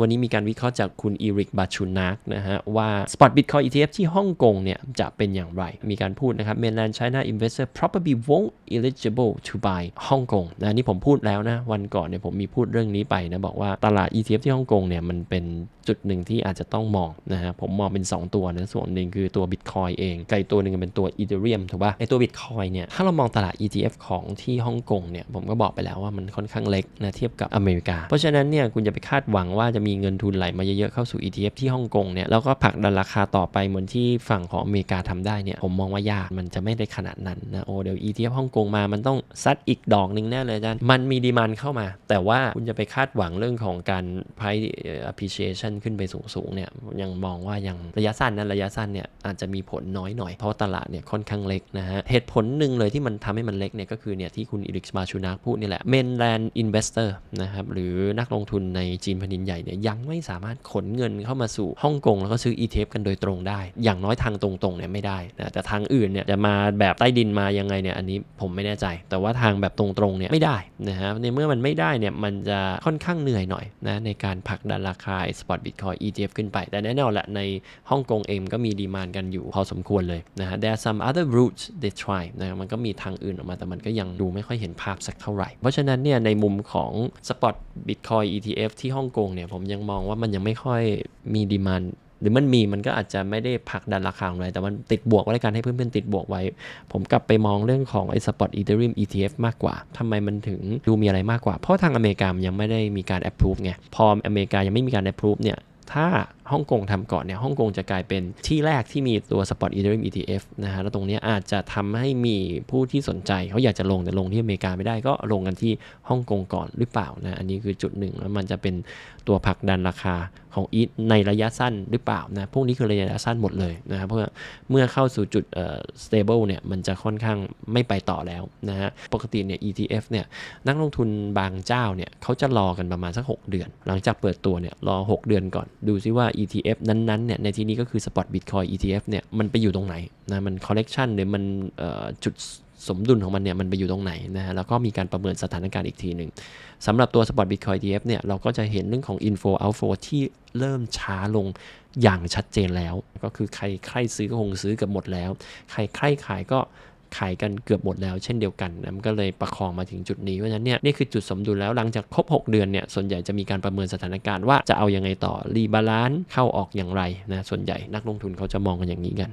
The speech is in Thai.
วันนี้มีการวิเคราะห์จากคุณอีริกบาชูนักนะฮะว่า Spot Bitcoin ETF ที่ฮ่องกงเนี่ยจะเป็นอย่างไร มีการพูดนะครับ Mainland China investor probably won't eligible to buy ฮ่องกงนะนี่ผมพูดแล้วนะ วันก่อนเนี่ยผมมีพูดเรื่องนี้ไปนะ บอกว่าตลาด ETF ที่ฮ่องกงเนี่ยมันเป็นจุดหนึ่งที่อาจจะต้องมองนะฮะผมมองเป็น 2 ตัวนะส่วนหนึ่งคือตัว Bitcoin เองไกลตัวหนึ่งเป็นตัว Ethereum ถูกป่ะไอตัว Bitcoin เนี่ยถ้าเรามองตลาด ETF ของที่ฮ่องกงเนี่ยผมก็บอกไปแล้วว่ามันค่อนข้างเล็กนะเทียบกับอเมริกา เพราะฉะนั้นเนี่ยคุณจะไปคาดหวังว่าจะมีีเงินทุนไหลมาเยอะๆเข้าสู่ ETF ที่ฮ่องกงเนี่ยแล้วก็ผลักดันราคาต่อไปเหมือนที่ฝั่งของอเมริกาทำได้เนี่ยผมมองว่ายากมันจะไม่ได้ขนาดนั้นนะโอ้เดี๋ยว ETF ฮ่องกงมามันต้องซัดอีกดอกหนึ่งแน่เลยอาจารย์มันมีดีมันเข้ามา แต่ว่าคุณจะไปคาดหวังเรื่องของการ price appreciation ขึ้นไปสูงๆเนี่ยยังมองว่ายังระยะสั้นนะระยะสั้นเนี่ยอาจจะมีผลน้อยหน่อยเพราะตลาดเนี่ยค่อนข้างเล็กนะฮะเหตุผลหนึ่งเลยที่มันทำให้มันเล็กเนี่ยก็คือเนี่ยที่คุณอิริกมาชูนักพูดนี่แหละ mainland investor นะครับหรือนักลงทุนในจีนแผ่นดินใหญ่เนี่ยยังไม่สามารถขนเงินเข้ามาสู่ฮ่องกงแล้วก็ซื้อ ETF กันโดยตรงได้ อย่างน้อยทางตรงๆเนี่ยไม่ได้นะแต่ทางอื่นเนี่ยจะมาแบบใต้ดินมายังไงเนี่ยอันนี้ผมไม่แน่ใจ แต่ว่าทางแบบตรงๆเนี่ยไม่ได้นะฮะในเมื่อมันไม่ได้เนี่ยมันจะค่อนข้างเหนื่อยหน่อยนะในการผลักดันราคา spot bitcoin ETF ขึ้นไป แต่แน่นอนแหละในฮ่องกงเองก็มีดีมานกันอยู่พอสมควรเลยนะฮะ there are some other routes they try นะมันก็มีทางอื่นออกมาแต่มันก็ยังดูไม่ค่อยเห็นภาพสักเท่าไหร่ เพราะฉะนั้นเนี่ยในมุมของ spot bitcoin ETF ที่ฮ่องกงเนี่ยผมยังมองว่ามันยังไม่ค่อยมีดีมันหรือมันมีมันก็อาจจะไม่ได้ผลักดันราคาอะไรแต่มันติดบวกไว้การให้เพื่อนๆติดบวกไว้ ผมกลับไปมองเรื่องของไอ้ spot ethereum ETF มากกว่าทำไมมันถึงดูมีอะไรมากกว่า เพราะทางอเมริกามันยังไม่ได้มีการแอปพรูฟไง พออเมริกายังไม่มีการแอปพรูฟเนี่ย ถ้า ฮ่องกงทำก่อนเนี่ยฮ่องกงจะกลายเป็นที่แรกที่มีตัว Spot Ethereum ETF นะฮะแล้วตรงนี้อาจจะทำให้มีผู้ที่สนใจ เขาอยากจะลงแต่ลงที่อเมริกาไม่ได้ก็ลงกันที่ฮ่องกงก่อนหรือเปล่านะอันนี้คือจุดหนึ่งแล้วมันจะเป็นตัวผลักดันราคาของอีทในระยะสั้นหรือเปล่านะพวกนี้คือระยะสั้นหมดเลยนะครับเพราะเมื่อเข้าสู่จุดเอ่อ stable เนี่ยมันจะค่อนข้างไม่ไปต่อแล้วนะฮะปกติเนี่ย ETF เนี่ยนักลงทุนบางเจ้าเนี่ยเขาจะรอกันประมาณสัก 6 เดือน หลังจากเปิดตัวเนี่ยรอ 6 เดือนก่อนดูซิว่า ETF นั้นๆเนี่ยในที่นี้ก็คือ Spot Bitcoin ETF เนี่ยมันไปอยู่ตรงไหนนะมัน collection หรือมันจุดสมดุลของมันเนี่ยมันไปอยู่ตรงไหนนะฮะแล้วก็มีการประเมินสถานการณ์อีกทีหนึ่งสำหรับตัว Spot Bitcoin ETF เนี่ยเราก็จะเห็นเรื่องของ info outflow ที่เริ่มช้าลงอย่างชัดเจนแล้ว ก็คือใครใครซื้อก็คงซื้อกือบหมดแล้ว ใครใครขายก็ ขายกันเกือบหมดแล้วเช่นเดียวกันนะมันก็เลยประคองมาถึงจุดนี้เพราะฉะนั้นเนี่ยนี่คือจุดสมดุลแล้วหลังจากครบ 6 เดือนเนี่ยส่วนใหญ่จะมีการประเมินสถานการณ์ว่าจะเอายังไงต่อรีบาลานซ์เข้าออกอย่างไรนะส่วนใหญ่นักลงทุนเขาจะมองกันอย่างนี้กัน